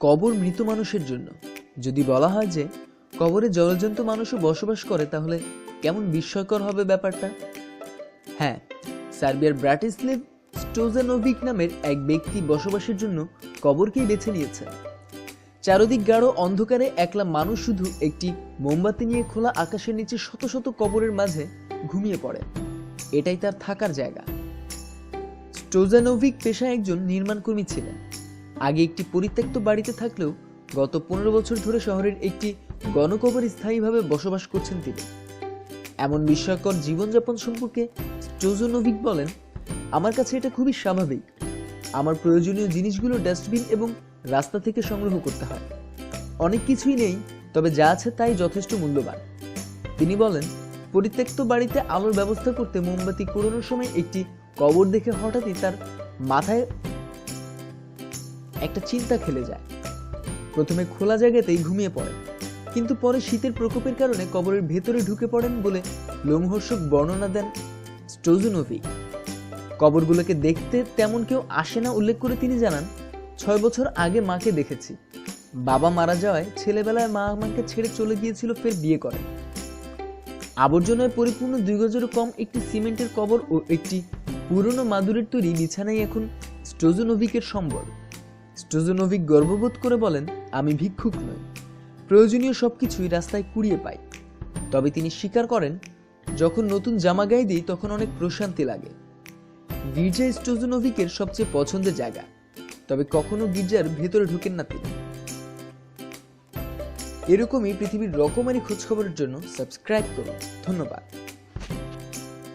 কবর মৃত মানুষের জন্য। যদি বলা হয় যে, কবরে জলজন্তু মানুষও বসবাস করে, তাহলে কেমন বিস্ময়কর হবে ব্যাপারটা? হ্যাঁ সার্বিয়ার ব্রাটিসলেভ স্টোজানোভিক নামের এক ব্যক্তি বসবাসের জন্য কবরকেই বেছে নিয়েছে। চারদিক গাঢ় অন্ধকারে একলা মানুষ শুধু একটি মোমবাতি নিয়ে খোলা আকাশের নিচে শত শত কবরের মাঝে ঘুমিয়ে পড়ে। এটাই তার থাকার জায়গা। স্টোজানোভিক পেশায় একজন নির্মাণকর্মী ছিলেন। আগে একটি পরিত্যক্ত বাড়িতে থাকলেও গত পনেরো বছর ধরে শহরের একটি গণকবর স্থায়ীভাবে বসবাস করছেন তিনি। এমন বিস্ময়কর জীবনযাপন সম্পর্কে স্টোজোনোভিক বলেন, আমার কাছে এটা খুবই স্বাভাবিক। আমার প্রয়োজনীয় জিনিসগুলো ডাস্টবিন এবং রাস্তা থেকে সংগ্রহ করতে হয়। অনেক কিছুই নেই, তবে যা আছে তাই যথেষ্ট মূল্যবান। তিনি বলেন, পরিত্যক্ত বাড়িতে আলোর ব্যবস্থা করতে মোমবাতি কুড়োনোর সময় একটি কবর দেখে হঠাৎই তার মাথায় একটা চিন্তা খেলে যায়। প্রথমে খোলা জায়গাতেই ঘুমিয়ে পড়েন। কিন্তু পরে শীতের প্রকোপের কারণে কবরের ভেতরে ঢুকে পড়েন বলে লোমহর্ষক বর্ণনা দেন স্টোজুনোভিক কবরগুলোকে দেখতে তেমন কেউ আসে না উল্লেখ করে তিনি জানান, ছয় বছর আগে মাকে দেখেছি। বাবা মারা যাওয়ায় ছেলেবেলায় মা আমাকে ছেড়ে চলে গিয়েছিল, ফের বিয়ে করে আবর্জনায় পরিপূর্ণ দুই গজেরও কম একটি সিমেন্টের কবর ও একটি পুরনো মাদুরের তৈরি বিছানাই এখন স্টোজোনোভিকের সম্বল। স্টোজোনোভিক গর্ববোধ করে বলেন, আমি ভিক্ষুক নই। প্রয়োজনীয় সবকিছুই রাস্তায় কুড়িয়ে পাই। তবে তিনি স্বীকার করেন, যখন নতুন জামা গায়ে দিই, তখন অনেক প্রশান্তি লাগে। গির্জা স্টোজোনোভিকের সবচেয়ে পছন্দের জায়গা। তবে কখনো গির্জার ভেতরে ঢুকেন না তিনি। এরকমই পৃথিবীর রকমারি খোঁজখবরের জন্য সাবস্ক্রাইব করুন। ধন্যবাদ।